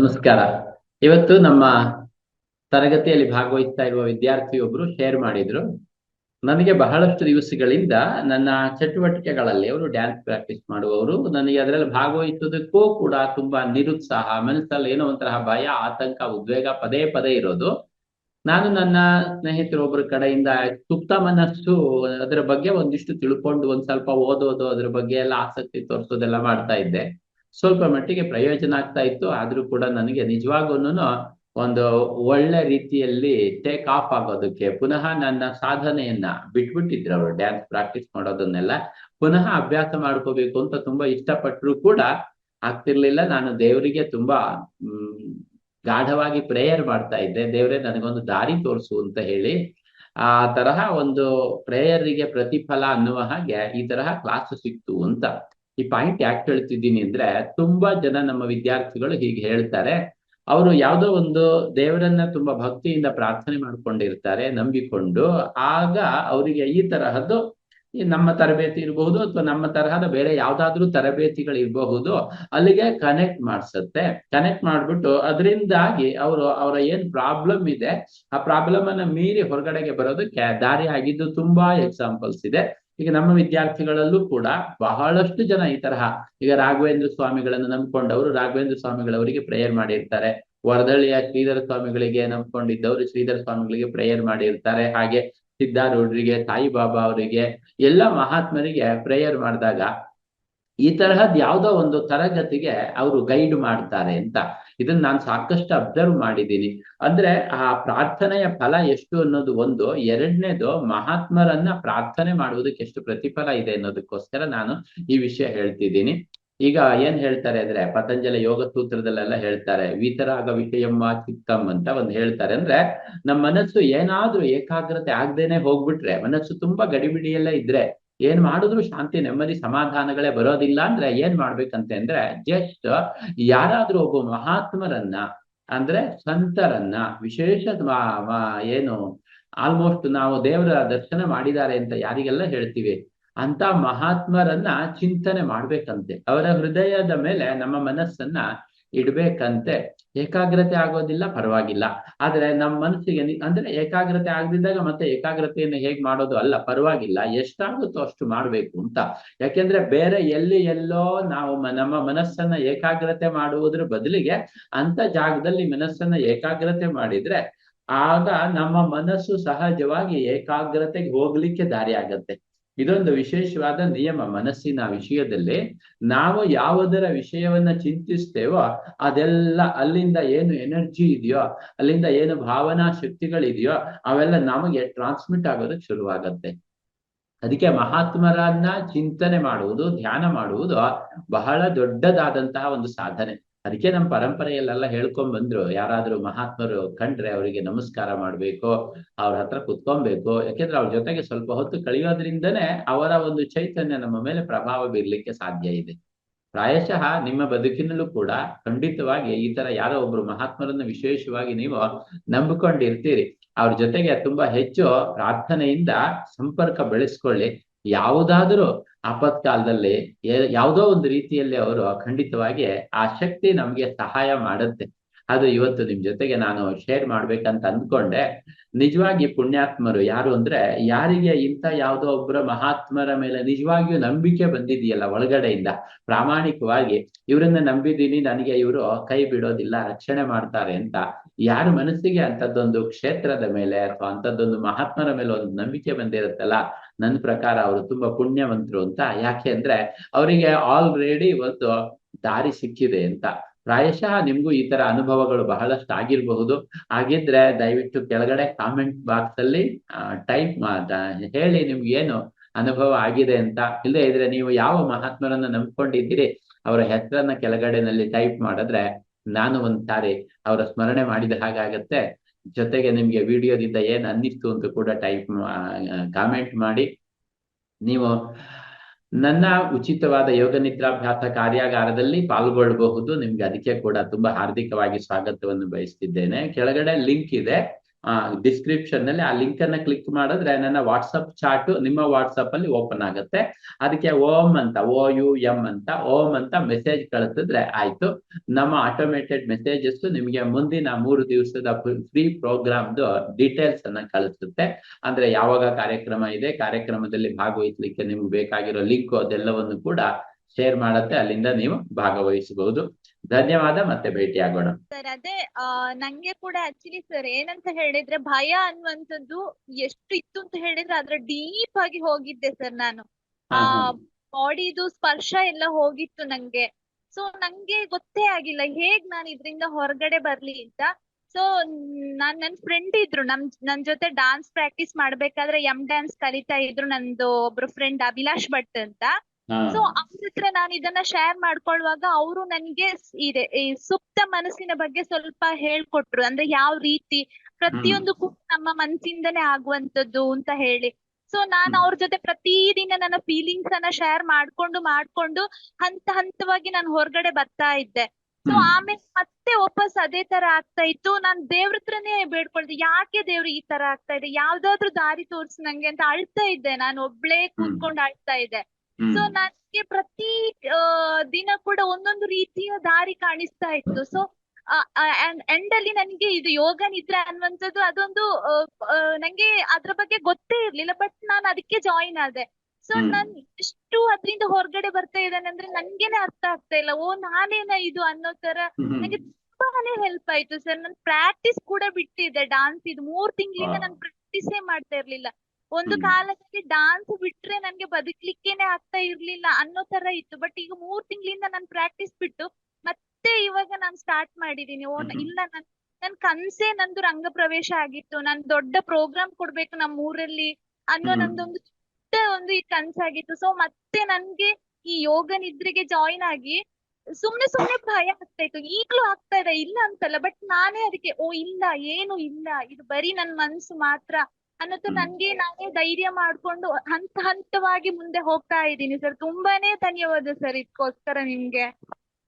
ನಮಸ್ಕಾರ. ಇವತ್ತು ನಮ್ಮ ತರಗತಿಯಲ್ಲಿ ಭಾಗವಹಿಸ್ತಾ ಇರುವ ವಿದ್ಯಾರ್ಥಿಯೊಬ್ರು ಶೇರ್ ಮಾಡಿದ್ರು. ನನಗೆ ಬಹಳಷ್ಟು ದಿವಸಗಳಿಂದ ನನ್ನ ಚಟುವಟಿಕೆಗಳಲ್ಲಿ ಅವರು ಡ್ಯಾನ್ಸ್ ಪ್ರಾಕ್ಟೀಸ್ ಮಾಡುವವರು. ನನಗೆ ಅದರಲ್ಲಿ ಭಾಗವಹಿಸೋದಕ್ಕೂ ಕೂಡ ತುಂಬಾ ನಿರುತ್ಸಾಹ, ಮನಸ್ಸಲ್ಲಿ ಏನೋ ಒಂಥರ ಭಯ, ಆತಂಕ, ಉದ್ವೇಗ ಪದೇ ಪದೇ ಇರೋದು. ನಾನು ನನ್ನ ಸ್ನೇಹಿತರೊಬ್ಬರ ಕಡೆಯಿಂದ ಸುಪ್ತ ಮನಸ್ಸು ಅದರ ಬಗ್ಗೆ ಒಂದಿಷ್ಟು ತಿಳ್ಕೊಂಡು ಒಂದ್ ಸ್ವಲ್ಪ ಓದೋದು, ಅದ್ರ ಬಗ್ಗೆ ಎಲ್ಲ ಆಸಕ್ತಿ ತೋರಿಸೋದೆಲ್ಲ ಮಾಡ್ತಾ ಇದ್ದೆ. ಸ್ವಲ್ಪ ಮಟ್ಟಿಗೆ ಪ್ರಯೋಜನ ಆಗ್ತಾ ಇತ್ತು. ಆದ್ರೂ ಕೂಡ ನನಗೆ ನಿಜವಾಗೂನು ಒಂದು ಒಳ್ಳೆ ರೀತಿಯಲ್ಲಿ ಟೇಕ್ ಆಫ್ ಆಗೋದಕ್ಕೆ ಪುನಃ ನನ್ನ ಸಾಧನೆಯನ್ನ ಬಿಟ್ಬಿಟ್ಟಿದ್ರು ಅವರು ಡ್ಯಾನ್ಸ್ ಪ್ರಾಕ್ಟೀಸ್ ಮಾಡೋದನ್ನೆಲ್ಲ. ಪುನಃ ಅಭ್ಯಾಸ ಮಾಡ್ಕೋಬೇಕು ಅಂತ ತುಂಬಾ ಇಷ್ಟಪಟ್ಟರು ಕೂಡ ಆಗ್ತಿರ್ಲಿಲ್ಲ. ನಾನು ದೇವರಿಗೆ ತುಂಬಾ ಗಾಢವಾಗಿ ಪ್ರೇಯರ್ ಮಾಡ್ತಾ ಇದ್ದೆ. ದೇವರೇ, ನನಗೊಂದು ದಾರಿ ತೋರಿಸು ಅಂತ ಹೇಳಿ. ಆ ತರಹ ಒಂದು ಪ್ರೇಯರಿಗೆ ಪ್ರತಿಫಲ ಅನ್ನುವ ಹಾಗೆ ಈ ತರಹ ಕ್ಲಾಸ್ ಸಿಕ್ತು ಅಂತ. ಈ ಪಾಯಿಂಟ್ ಯಾಕೆ ಹೇಳ್ತಿದ್ದೀನಿ ಅಂದ್ರೆ ತುಂಬಾ ಜನ ನಮ್ಮ ವಿದ್ಯಾರ್ಥಿಗಳು ಹೀಗೆ ಹೇಳ್ತಾರೆ. ಅವರು ಯಾವುದೋ ಒಂದು ದೇವರನ್ನ ತುಂಬಾ ಭಕ್ತಿಯಿಂದ ಪ್ರಾರ್ಥನೆ ಮಾಡ್ಕೊಂಡಿರ್ತಾರೆ, ನಂಬಿಕೊಂಡು. ಆಗ ಅವರಿಗೆ ಈ ತರಹದ್ದು ನಮ್ಮ ತರಬೇತಿ ಇರಬಹುದು ಅಥವಾ ನಮ್ಮ ತರಹದ ಬೇರೆ ಯಾವ್ದಾದ್ರೂ ತರಬೇತಿಗಳು ಇರಬಹುದು, ಅಲ್ಲಿಗೆ ಕನೆಕ್ಟ್ ಮಾಡಿಸುತ್ತೆ. ಕನೆಕ್ಟ್ ಮಾಡ್ಬಿಟ್ಟು ಅದರಿಂದಾಗಿ ಅವರು ಅವರ ಏನ್ ಪ್ರಾಬ್ಲಮ್ ಇದೆ, ಆ ಪ್ರಾಬ್ಲಮ್ ಅನ್ನ ಮೀರಿ ಹೊರಗಡೆಗೆ ಬರೋದಕ್ಕೆ ದಾರಿ ಆಗಿದ್ದು ತುಂಬಾ ಎಕ್ಸಾಂಪಲ್ಸ್ ಇದೆ. ಈಗ ನಮ್ಮ ವಿದ್ಯಾರ್ಥಿಗಳಲ್ಲೂ ಕೂಡ ಬಹಳಷ್ಟು ಜನ ಈ ತರಹ ಈಗ ರಾಘವೇಂದ್ರ ಸ್ವಾಮಿಗಳನ್ನು ನಂಬ್ಕೊಂಡವರು ರಾಘವೇಂದ್ರ ಸ್ವಾಮಿಗಳವರಿಗೆ ಪ್ರೇಯರ್ ಮಾಡಿರ್ತಾರೆ. ವರದಳ್ಳಿಯ ಶ್ರೀಧರ ಸ್ವಾಮಿಗಳಿಗೆ ನಂಬಿಕೊಂಡಿದ್ದವರು ಶ್ರೀಧರ ಸ್ವಾಮಿಗಳಿಗೆ ಪ್ರೇಯರ್ ಮಾಡಿರ್ತಾರೆ. ಹಾಗೆ ಸಿದ್ಧಾರೂಢರಿಗೆ ಸಾಯಿಬಾಬಾ ಅವರಿಗೆ, ಎಲ್ಲ ಮಹಾತ್ಮರಿಗೆ ಪ್ರೇಯರ್ ಮಾಡಿದಾಗ ಈ ತರಹದ್ ಯಾವ್ದೋ ಒಂದು ತರಗತಿಗೆ ಅವರು ಗೈಡ್ ಮಾಡ್ತಾರೆ ಅಂತ. ಇದನ್ನ ನಾನು ಸಾಕಷ್ಟು ಅಬ್ಸರ್ವ್ ಮಾಡಿದ್ದೀನಿ. ಅಂದ್ರೆ ಆ ಪ್ರಾರ್ಥನೆಯ ಫಲ ಎಷ್ಟು ಅನ್ನೋದು ಒಂದು, ಎರಡನೇದು ಮಹಾತ್ಮರನ್ನ ಪ್ರಾರ್ಥನೆ ಮಾಡುವುದಕ್ಕೆ ಎಷ್ಟು ಪ್ರತಿಫಲ ಇದೆ ಅನ್ನೋದಕ್ಕೋಸ್ಕರ ನಾನು ಈ ವಿಷಯ ಹೇಳ್ತಿದ್ದೀನಿ. ಈಗ ಏನ್ ಹೇಳ್ತಾರೆ ಅಂದ್ರೆ, ಪತಂಜಲಿ ಯೋಗ ಸೂತ್ರದಲ್ಲೆಲ್ಲ ಹೇಳ್ತಾರೆ, ವಿತರಾಗ ವಿಷಯಮ್ಮ ಚಿತ್ತಂ ಅಂತ ಒಂದು ಹೇಳ್ತಾರೆ. ಅಂದ್ರೆ ನಮ್ಮ ಮನಸ್ಸು ಏನಾದ್ರೂ ಏಕಾಗ್ರತೆ ಆಗ್ದೇನೆ ಹೋಗ್ಬಿಟ್ರೆ, ಮನಸ್ಸು ತುಂಬಾ ಗಡಿಬಿಡಿಯೆಲ್ಲ ಇದ್ರೆ ಏನ್ ಮಾಡಿದ್ರು ಶಾಂತಿ, ನೆಮ್ಮದಿ, ಸಮಾಧಾನಗಳೇ ಬರೋದಿಲ್ಲ ಅಂದ್ರೆ ಏನ್ ಮಾಡ್ಬೇಕಂತೆ ಅಂದ್ರೆ ಜಸ್ಟ್ ಯಾರಾದ್ರೂ ಒಬ್ಬ ಮಹಾತ್ಮರನ್ನ ಅಂದ್ರೆ ಸಂತರನ್ನ ವಿಶೇಷ ಏನು ಆಲ್ಮೋಸ್ಟ್ ನಾವು ದೇವರ ದರ್ಶನ ಮಾಡಿದ್ದಾರೆ ಅಂತ ಯಾರಿಗೆಲ್ಲ ಹೇಳ್ತೀವಿ ಅಂತ ಮಹಾತ್ಮರನ್ನ ಚಿಂತನೆ ಮಾಡ್ಬೇಕಂತೆ. ಅವರ ಹೃದಯದ ಮೇಲೆ ನಮ್ಮ ಮನಸ್ಸನ್ನ ಇಡ್ಬೇಕಂತೆ. ಏಕಾಗ್ರತೆ ಆಗೋದಿಲ್ಲ, ಪರವಾಗಿಲ್ಲ. ಆದ್ರೆ ನಮ್ಮ ಮನಸ್ಸಿಗೆ ಅಂದ್ರೆ ಏಕಾಗ್ರತೆ ಆಗದಿದ್ದಾಗ ಮತ್ತೆ ಏಕಾಗ್ರತೆಯನ್ನು ಹೇಗ್ ಮಾಡೋದು? ಅಲ್ಲ, ಪರವಾಗಿಲ್ಲ. ಎಷ್ಟಾಗುತ್ತೋ ಅಷ್ಟು ಮಾಡ್ಬೇಕು ಅಂತ. ಯಾಕೆಂದ್ರೆ ಬೇರೆ ಎಲ್ಲಿ ಎಲ್ಲೋ ನಾವು ನಮ್ಮ ಮನಸ್ಸನ್ನ ಏಕಾಗ್ರತೆ ಮಾಡುವುದ್ರ ಬದಲಿಗೆ ಅಂತ ಜಾಗದಲ್ಲಿ ಮನಸ್ಸನ್ನ ಏಕಾಗ್ರತೆ ಮಾಡಿದ್ರೆ ಆಗ ನಮ್ಮ ಮನಸ್ಸು ಸಹಜವಾಗಿ ಏಕಾಗ್ರತೆಗೆ ಹೋಗ್ಲಿಕ್ಕೆ ದಾರಿ ಆಗತ್ತೆ ಇದೊಂದು ವಿಶೇಷವಾದ ನಿಯಮ ಮನಸ್ಸಿನ ವಿಷಯದಲ್ಲಿ ನಾವು ಯಾವುದರ ವಿಷಯವನ್ನ ಚಿಂತಿಸ್ತೇವೋ ಅದೆಲ್ಲ ಅಲ್ಲಿಂದ ಏನು ಎನರ್ಜಿ ಇದೆಯೋ, ಅಲ್ಲಿಂದ ಏನು ಭಾವನಾ ಶಕ್ತಿಗಳಿದೆಯೋ ಅವೆಲ್ಲ ನಮಗೆ ಟ್ರಾನ್ಸ್ಮಿಟ್ ಆಗೋದಕ್ಕೆ ಶುರುವಾಗತ್ತೆ. ಅದಕ್ಕೆ ಮಹಾತ್ಮರನ್ನ ಚಿಂತನೆ ಮಾಡುವುದು, ಧ್ಯಾನ ಮಾಡುವುದು ಬಹಳ ದೊಡ್ಡದಾದಂತಹ ಒಂದು ಸಾಧನೆ. ಅದಕ್ಕೆ ನಮ್ಮ ಪರಂಪರೆಯಲ್ಲೆಲ್ಲ ಹೇಳ್ಕೊಂಡ್ ಬಂದ್ರು, ಯಾರಾದ್ರೂ ಮಹಾತ್ಮರು ಕಂಡ್ರೆ ಅವರಿಗೆ ನಮಸ್ಕಾರ ಮಾಡ್ಬೇಕು, ಅವ್ರ ಹತ್ರ ಕುತ್ಕೊಬೇಕು, ಯಾಕೆಂದ್ರೆ ಅವ್ರ ಜೊತೆಗೆ ಸ್ವಲ್ಪ ಹೊತ್ತು ಕಳೆಯೋದ್ರಿಂದನೇ ಅವರ ಒಂದು ಚೈತನ್ಯ ನಮ್ಮ ಮೇಲೆ ಪ್ರಭಾವ ಬೀರ್ಲಿಕ್ಕೆ ಸಾಧ್ಯ ಇದೆ. ಪ್ರಾಯಶಃ ನಿಮ್ಮ ಬದುಕಿನಲ್ಲೂ ಕೂಡ ಖಂಡಿತವಾಗಿ ಈ ತರ ಯಾರೋ ಒಬ್ರು ಮಹಾತ್ಮರನ್ನ ವಿಶೇಷವಾಗಿ ನೀವು ನಂಬಿಕೊಂಡಿರ್ತೀರಿ. ಅವ್ರ ಜೊತೆಗೆ ತುಂಬಾ ಹೆಚ್ಚು ಪ್ರಾರ್ಥನೆಯಿಂದ ಸಂಪರ್ಕ ಬೆಳೆಸ್ಕೊಳ್ಳಿ. ಯಾವುದಾದ್ರೂ ಆಪತ್ಕಾಲದಲ್ಲಿ ಯಾವುದೋ ಒಂದು ರೀತಿಯಲ್ಲಿ ಅವರು ಖಂಡಿತವಾಗಿ ಆ ಶಕ್ತಿ ನಮ್ಗೆ ಸಹಾಯ ಮಾಡುತ್ತೆ. ಅದು ಇವತ್ತು ನಿಮ್ ಜೊತೆಗೆ ನಾನು ಶೇರ್ ಮಾಡ್ಬೇಕಂತ ಅಂದ್ಕೊಂಡೆ. ನಿಜವಾಗಿ ಪುಣ್ಯಾತ್ಮರು ಯಾರು ಅಂದ್ರೆ ಯಾರಿಗೆ ಇಂಥ ಯಾವುದೋ ಒಬ್ಬರ ಮಹಾತ್ಮರ ಮೇಲೆ ನಿಜವಾಗಿಯೂ ನಂಬಿಕೆ ಬಂದಿದೆಯಲ್ಲ ಒಳಗಡೆಯಿಂದ. ಪ್ರಾಮಾಣಿಕವಾಗಿ ಇವರನ್ನ ನಂಬಿದ್ದೀನಿ, ನನಗೆ ಇವರು ಕೈ ಬಿಡೋದಿಲ್ಲ, ರಕ್ಷಣೆ ಮಾಡ್ತಾರೆ ಅಂತ ಯಾರ ಮನಸ್ಸಿಗೆ ಅಂತದ್ದೊಂದು ಕ್ಷೇತ್ರದ ಮೇಲೆ ಅಥವಾ ಅಂತದ್ದೊಂದು ಮಹಾತ್ಮರ ಮೇಲೆ ಒಂದು ನಂಬಿಕೆ ಬಂದಿರುತ್ತಲ್ಲ, ನನ್ನ ಪ್ರಕಾರ ಅವರು ತುಂಬಾ ಪುಣ್ಯವಂತರು ಅಂತ. ಯಾಕೆ ಅಂದ್ರೆ ಅವರಿಗೆ ಆಲ್ರೆಡಿ ಒಂದು ದಾರಿ ಸಿಕ್ಕಿದೆ ಅಂತ. ಪ್ರಾಯಶಃ ನಿಮಗೂ ಈ ತರ ಅನುಭವಗಳು ಬಹಳಷ್ಟು ಆಗಿರಬಹುದು ಹಾಗಿದ್ರೆ ದಯವಿಟ್ಟು ಕೆಳಗಡೆ ಕಾಮೆಂಟ್ ಬಾಕ್ಸ್ ಅಲ್ಲಿ ಟೈಪ್ ಹೇಳಿ ನಿಮ್ಗೆ ಏನು ಅನುಭವ ಆಗಿದೆ ಅಂತ. ಇಲ್ಲದೆ ಇದ್ರೆ ನೀವು ಯಾವ ಮಹಾತ್ಮರನ್ನ ನಂಬ್ಕೊಂಡಿದ್ದೀರಿ, ಅವರ ಹೆಸರನ್ನ ಕೆಳಗಡೆನಲ್ಲಿ ಟೈಪ್ ಮಾಡಿದ್ರೆ ನಾನು ಒಂದ್ ಸಾರಿ ಅವರ ಸ್ಮರಣೆ ಮಾಡಿದ ಹಾಗಾಗತ್ತೆ ಜೊತೆಗೆ ನಿಮ್ಗೆ ವಿಡಿಯೋದಿಂದ ಏನ್ ಅನ್ನಿಸ್ತು ಅಂತ ಕೂಡ ಟೈಪ್ ಕಾಮೆಂಟ್ ಮಾಡಿ. ನೀವು ನನ್ನ ಉಚಿತವಾದ ಯೋಗ ನಿದ್ರಾಭ್ಯಾಸ ಕಾರ್ಯಾಗಾರದಲ್ಲಿ ಪಾಲ್ಗೊಳ್ಳಬಹುದು ನಿಮ್ಗೆ ಅದಕ್ಕೆ ಕೂಡ ತುಂಬಾ ಹಾರ್ದಿಕವಾಗಿ ಸ್ವಾಗತವನ್ನು ಬಯಸ್ತಿದ್ದೇನೆ. ಕೆಳಗಡೆ ಲಿಂಕ್ ಇದೆ. ಡಿಸ್ಕ್ರಿಪ್ಷನ್ನಲ್ಲಿ ಆ ಲಿಂಕ್ ಅನ್ನ ಕ್ಲಿಕ್ ಮಾಡಿದ್ರೆ ನನ್ನ ವಾಟ್ಸಪ್ ಚಾಟ್ ನಿಮ್ಮ ವಾಟ್ಸಪ್ ಅಲ್ಲಿ ಓಪನ್ ಆಗುತ್ತೆ. ಅದಕ್ಕೆ ಓಮ್ ಅಂತ ಓ ಯು ಎಂ ಅಂತ, ಓಮ್ ಅಂತ ಮೆಸೇಜ್ ಕಳಿಸಿದ್ರೆ ಆಯ್ತು. ನಮ್ಮ ಆಟೋಮೇಟೆಡ್ ಮೆಸೇಜಸ್ ನಿಮಗೆ ಮುಂದಿನ ಮೂರು ದಿವಸದ ಫ್ರೀ ಪ್ರೋಗ್ರಾಮ್ದು ಡೀಟೇಲ್ಸ್ ಅನ್ನ ಕಳಿಸುತ್ತೆ. ಅಂದ್ರೆ ಯಾವಾಗ ಕಾರ್ಯಕ್ರಮ ಇದೆ, ಕಾರ್ಯಕ್ರಮದಲ್ಲಿ ಭಾಗವಹಿಸ್ಲಿಕ್ಕೆ ನಿಮ್ಗೆ ಬೇಕಾಗಿರೋ ಲಿಂಕ್ ಅದೆಲ್ಲವನ್ನು ಕೂಡ ಶೇರ್ ಮಾಡುತ್ತೆ. ಅಲ್ಲಿಂದ ನೀವು ಭಾಗವಹಿಸಬಹುದು ಧನ್ಯವಾದ ಮತ್ತೆ ಭೇಟಿ ಆಗೋಣ ಸರ್ ಅದೇ ನಂಗೆ ಕೂಡ ಆಕ್ಚುಲಿ ಸರ್ ಏನಂತ ಹೇಳಿದ್ರೆ ಭಯ ಅನ್ನುವಂಥದ್ದು ಎಷ್ಟು ಇತ್ತು ಅಂತ ಹೇಳಿದ್ರೆ ಅದ್ರ ಡೀಪ್ ಆಗಿ ಹೋಗಿದ್ದೆ ಸರ್ ನಾನು ಆ. ಬಾಡಿದು ಸ್ಪರ್ಶ ಎಲ್ಲ ಹೋಗಿತ್ತು ನಂಗೆ ಸೊ ನಂಗೆ ಗೊತ್ತೇ ಆಗಿಲ್ಲ ಹೇಗ್ ನಾನು ಇದ್ರಿಂದ ಹೊರಗಡೆ ಬರ್ಲಿ ಅಂತ ಸೊ ನಾನ್ ನನ್ ಫ್ರೆಂಡ್ ಇದ್ರು ನಮ್ ನನ್ ಜೊತೆ ಡಾನ್ಸ್ ಪ್ರಾಕ್ಟೀಸ್ ಮಾಡ್ಬೇಕಾದ್ರೆ ಎಂ ಡ್ಯಾನ್ಸ್ ಕಲಿತಾ ಇದ್ರು ನಂದು ಒಬ್ರು ಫ್ರೆಂಡ್ ಅಭಿಲಾಷ್ ಭಟ್ ಅಂತ. ಸೊ ಅವ್ರ ಹತ್ರ ನಾನು ಇದನ್ನ ಶೇರ್ ಮಾಡ್ಕೊಳ್ಳುವಾಗ ಅವರು ನನ್ಗೆ ಇದೆ ಈ ಸುಪ್ತ ಮನಸ್ಸಿನ ಬಗ್ಗೆ ಸ್ವಲ್ಪ ಹೇಳ್ಕೊಟ್ರು. ಅಂದ್ರೆ ಯಾವ ರೀತಿ ಪ್ರತಿಯೊಂದು ಕೂಡ ನಮ್ಮ ಮನಸ್ಸಿಂದನೇ ಆಗುವಂತದ್ದು ಅಂತ ಹೇಳಿ. ಸೊ ನಾನು ಅವ್ರ ಜೊತೆ ಪ್ರತಿದಿನ ನನ್ನ ಫೀಲಿಂಗ್ಸ್ ಅನ್ನ ಶೇರ್ ಮಾಡ್ಕೊಂಡು ಮಾಡ್ಕೊಂಡು ಹಂತ ಹಂತವಾಗಿ ನಾನು ಹೊರಗಡೆ ಬರ್ತಾ ಇದ್ದೆ. ಸೊ ಆಮೇಲೆ ಮತ್ತೆ ವಾಪಸ್ ಅದೇ ತರ ಆಗ್ತಾ ಇತ್ತು. ನಾನ್ ದೇವ್ರ ಹತ್ರನೇ ಬೇಡ್ಕೊಳ್ದೆ. ಯಾಕೆ ದೇವ್ರು ಈ ತರ ಆಗ್ತಾ ಇದೆ? ಯಾವ್ದಾದ್ರು ದಾರಿ ತೋರ್ಸು ನಂಗೆ ಅಂತ ಅಳ್ತಾ ಇದ್ದೆ. ನಾನು ಒಬ್ಳೇ ಕೂತ್ಕೊಂಡು ಅಳ್ತಾ ಇದ್ದೆ. ಸೊ ನನಗೆ ಪ್ರತಿ ದಿನ ಕೂಡ ಒಂದೊಂದು ರೀತಿಯ ದಾರಿ ಕಾಣಿಸ್ತಾ ಇತ್ತು. ಸೊ ಎಂಡ್ ಅಲ್ಲಿ ನನಗೆ ಇದು ಯೋಗ ನಿದ್ರೆ ಅನ್ನುವಂಥದ್ದು ಅದೊಂದು ನಂಗೆ ಅದ್ರ ಬಗ್ಗೆ ಗೊತ್ತೇ ಇರ್ಲಿಲ್ಲ ಬಟ್ ನಾನು ಅದಕ್ಕೆ ಜಾಯಿನ್ ಆದೆ. ಸೊ ನನ್ ಎಷ್ಟು ಅದ್ರಿಂದ ಹೊರಗಡೆ ಬರ್ತಾ ಇದ್ದಾನೆ ಅಂದ್ರೆ ನನ್ಗೇನೆ ಅರ್ಥ ಆಗ್ತಾ ಇಲ್ಲ. ಓ ನಾನೇನ ಇದು ಅನ್ನೋ ತರ. ನಂಗೆ ತುಂಬಾನೇ ಹೆಲ್ಪ್ ಆಯ್ತು ಸರ್. ನನ್ ಪ್ರಾಕ್ಟೀಸ್ ಕೂಡ ಬಿಟ್ಟಿದ್ದೆ ಡಾನ್ಸ್ ಇದು ಮೂರ್ ತಿಂಗಳಿಂದ. ನಾನು ಪ್ರಾಕ್ಟೀಸೇ ಮಾಡ್ತಾ ಇರ್ಲಿಲ್ಲ. ಒಂದು. ಕಾಲದಲ್ಲಿ ಡಾನ್ಸ್ ಬಿಟ್ರೆ ನನ್ಗೆ ಬದುಕ್ಲಿಕ್ಕೆನೆ ಆಗ್ತಾ ಇರ್ಲಿಲ್ಲ ಅನ್ನೋ ತರ ಇತ್ತು. ಬಟ್ ಈಗ ಮೂರ್ ತಿಂಗಳಿಂದ ನಾನು ಪ್ರಾಕ್ಟೀಸ್ ಬಿಟ್ಟು ಮತ್ತೆ ಇವಾಗ ನಾನು ಸ್ಟಾರ್ಟ್ ಮಾಡಿದೀನಿ. ಓ ಇಲ್ಲ ನನ್ ನನ್ ಕನ್ಸೇ ನಂದು ರಂಗ ಪ್ರವೇಶ ಆಗಿತ್ತು. ನಾನ್ ದೊಡ್ಡ ಪ್ರೋಗ್ರಾಮ್ ಕೊಡ್ಬೇಕು ನಮ್ಮ ಊರಲ್ಲಿ ಅನ್ನೋ ನಂದೊಂದು ಚಿಕ್ಕ ಒಂದು ಈ ಕನ್ಸಾಗಿತ್ತು. ಸೊ ಮತ್ತೆ ನನ್ಗೆ ಈ ಯೋಗ ನಿದ್ರೆಗೆ ಜಾಯಿನ್ ಆಗಿ ಸುಮ್ನೆ ಸುಮ್ನೆ ಭಯ ಆಗ್ತಾ ಇತ್ತು. ಈಗ್ಲೂ ಆಗ್ತಾ ಇದೆ ಇಲ್ಲ ಅಂತಲ್ಲ. ಬಟ್ ನಾನೇ ಅದಕ್ಕೆ ಓ ಇಲ್ಲ ಏನು ಇಲ್ಲ. ಇದು ಬರೀ ನನ್ ಮನ್ಸು ಮಾತ್ರ. ಅನ್ನೋದು ನಂಗೆ ನನ್ಗೆ ನಾನೇ ಧೈರ್ಯ ಮಾಡ್ಕೊಂಡು ಹಂತ ಹಂತವಾಗಿ ಮುಂದೆ ಹೋಗ್ತಾ ಇದ್ದೀನಿ ಸರ್. ತುಂಬಾನೇ ಧನ್ಯವಾದ ಸರ್ ಇದಕ್ಕೋಸ್ಕರ ನಿಮ್ಗೆ.